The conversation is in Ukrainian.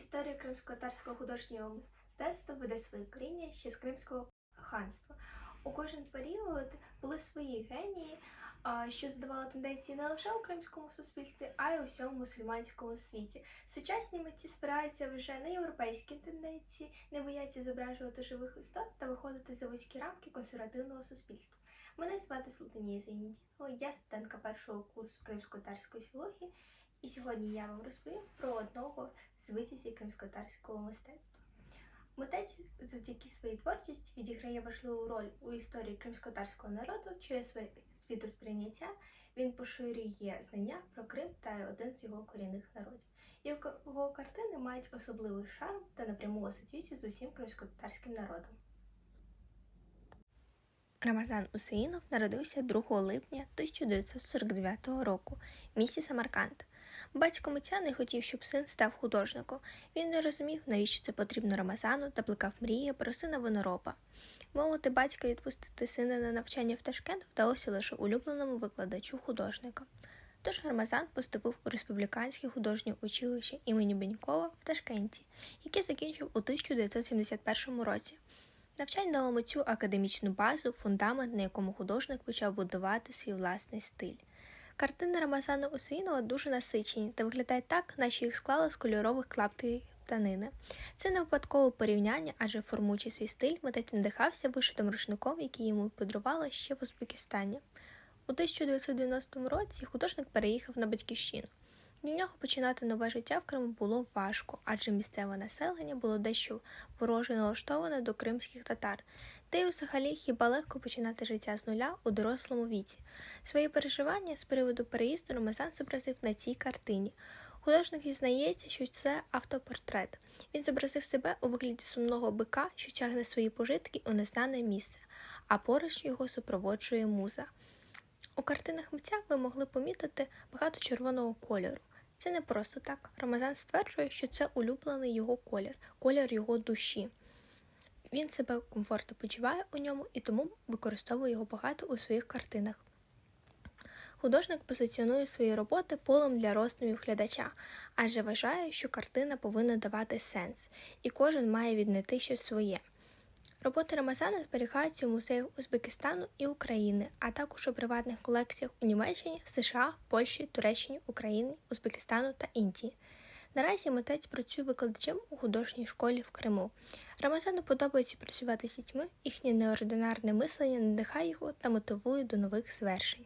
Історія кримсько-татарського художнього мистецтва веде своє коріння ще з Кримського ханства. У кожен період були свої генії, що здавали тенденції не лише у кримському суспільстві, а й у всьому мусульманському світі. Сучасні митці спираються вже на європейські тенденції, не бояться зображувати живих істот та виходити за вузькі рамки консервативного суспільства. Мене звати Султанія Зайнідінова, я студентка першого курсу кримсько-татарської філології, і сьогодні я вам розповім про одного з витязів кримсько-татарського мистецтва. Митець завдяки своїй творчості відіграє важливу роль у історії кримсько-татарського народу через своє світосприйняття. Він поширює знання про Крим та один з його корінних народів. Його картини мають особливий шарм та напряму асоціюються з усім кримсько-татарським народом. Рамазан Усеїнов народився 2 липня 1949 року в місті Самарканд. Батько митця не хотів, щоб син став художником. Він не розумів, навіщо це потрібно Рамазану, та плекав мрії про сина винороба. Мовити батька відпустити сина на навчання в Ташкент вдалося лише улюбленому викладачу художника. Тож Рамазан поступив у республіканське художнє училище імені Бенькова в Ташкенті, яке закінчив у 1971 році. Навчання дало митцю академічну базу, фундамент, на якому художник почав будувати свій власний стиль. Картини Рамазана Усеїнова дуже насичені та виглядають так, наче їх склали з кольорових клаптів тканини. Це не випадкове порівняння, адже формуючи свій стиль, митець надихався вишитим рушником, який йому подарували ще в Узбекистані. У 1990 році художник переїхав на батьківщину. Для нього починати нове життя в Криму було важко, адже місцеве населення було дещо вороже налаштоване до кримських татар, та й взагалі хіба легко починати життя з нуля у дорослому віці. Свої переживання з приводу переїзду Ромазан зобразив на цій картині. Художник зізнається, що це автопортрет. Він зобразив себе у вигляді сумного бика, що тягне свої пожитки у незнане місце, а поруч його супроводжує муза. У картинах митця ви могли помітити багато червоного кольору. Це не просто так. Рамазан стверджує, що це улюблений його колір, колір його душі. Він себе комфортно почуває у ньому і тому використовує його багато у своїх картинах. Художник позиціонує свої роботи полем для роздумів глядача, адже вважає, що картина повинна давати сенс, і кожен має віднайти щось своє. Роботи Рамазана зберігаються у музеях Узбекистану і України, а також у приватних колекціях у Німеччині, США, Польщі, Туреччині, Україні, Узбекистану та Індії. Наразі митець працює викладачем у художній школі в Криму. Рамазану подобається працювати з дітьми, їхнє неординарне мислення надихає його та мотивує до нових звершень.